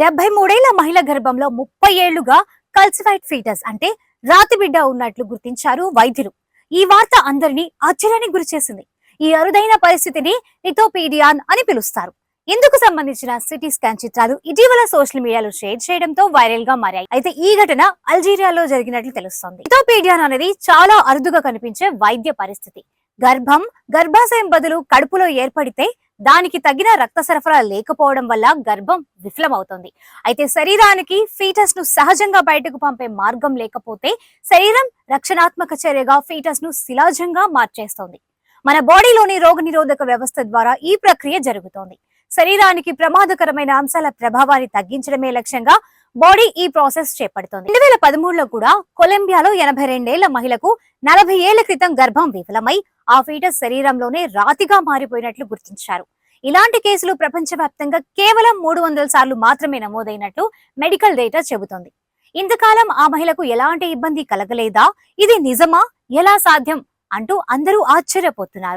డెబ్బై మూడేళ్ళ మహిళ గర్భంలో ముప్పై ఏళ్ళుగా కల్సిఫైడ్ ఫీటస్ అంటే రాతి బిడ్డ ఉన్నట్లు గుర్తించారు వైద్యులు. ఈ వార్త అందరినీ ఆశ్చర్యానికి గురిచేసింది ఈ అరుదైన పరిస్థితిని లిథోపీడియాన్ అని పిలుస్తారు. ఇందుకు సంబంధించిన సిటీ స్కాన్ చిత్రాలు ఇటీవల సోషల్ మీడియాలో షేర్ చేయడంతో వైరల్గా మారాయి. అయితే ఈ ఘటన అల్జీరియాలో జరిగినట్లు తెలుస్తోంది. ఇథోపీడియాన్ అనేది చాలా అరుదుగా కనిపించే వైద్య పరిస్థితి. గర్భం గర్భాశయం బదులు కడుపులో ఏర్పడితే దానికి తగిన రక్త సరఫరా లేకపోవడం వల్ల గర్భం విఫలమవుతుంది. అయితే శరీరానికి ఫీటస్ను సహజంగా బయటకు పంపే మార్గం లేకపోతే శరీరం రక్షణాత్మక చర్యగా ఫీటస్ను శిలాజంగా మార్చేస్తుంది. మన బాడీలోని రోగనిరోధక వ్యవస్థ ద్వారా ఈ ప్రక్రియ జరుగుతోంది. శరీరానికి ప్రమాదకరమైన అంశాల ప్రభావాన్ని తగ్గించడమే లక్ష్యంగా బాడీ ఈ ప్రాసెస్ చేపడుతోంది. రెండు వేల పదమూడులో కూడా కొలంబియాలో ఎనభై రెండేళ్ళ మహిళకు నలభై ఏళ్ళ క్రితం గర్భం విఫలమై ఆ ఫీటస్ శరీరంలోనే రాతిగా మారిపోయినట్లు గుర్తించారు. ఇలాంటి కేసులు ప్రపంచవ్యాప్తంగా కేవలం మూడు వందల సార్లు మాత్రమే నమోదైనట్లు మెడికల్ డేటా చెబుతోంది. ఇంతకాలం ఆ మహిళకు ఎలాంటి ఇబ్బంది కలగలేదా? ఇది నిజమా? ఎలా సాధ్యం? అంటూ అందరూ ఆశ్చర్యపోతున్నారు.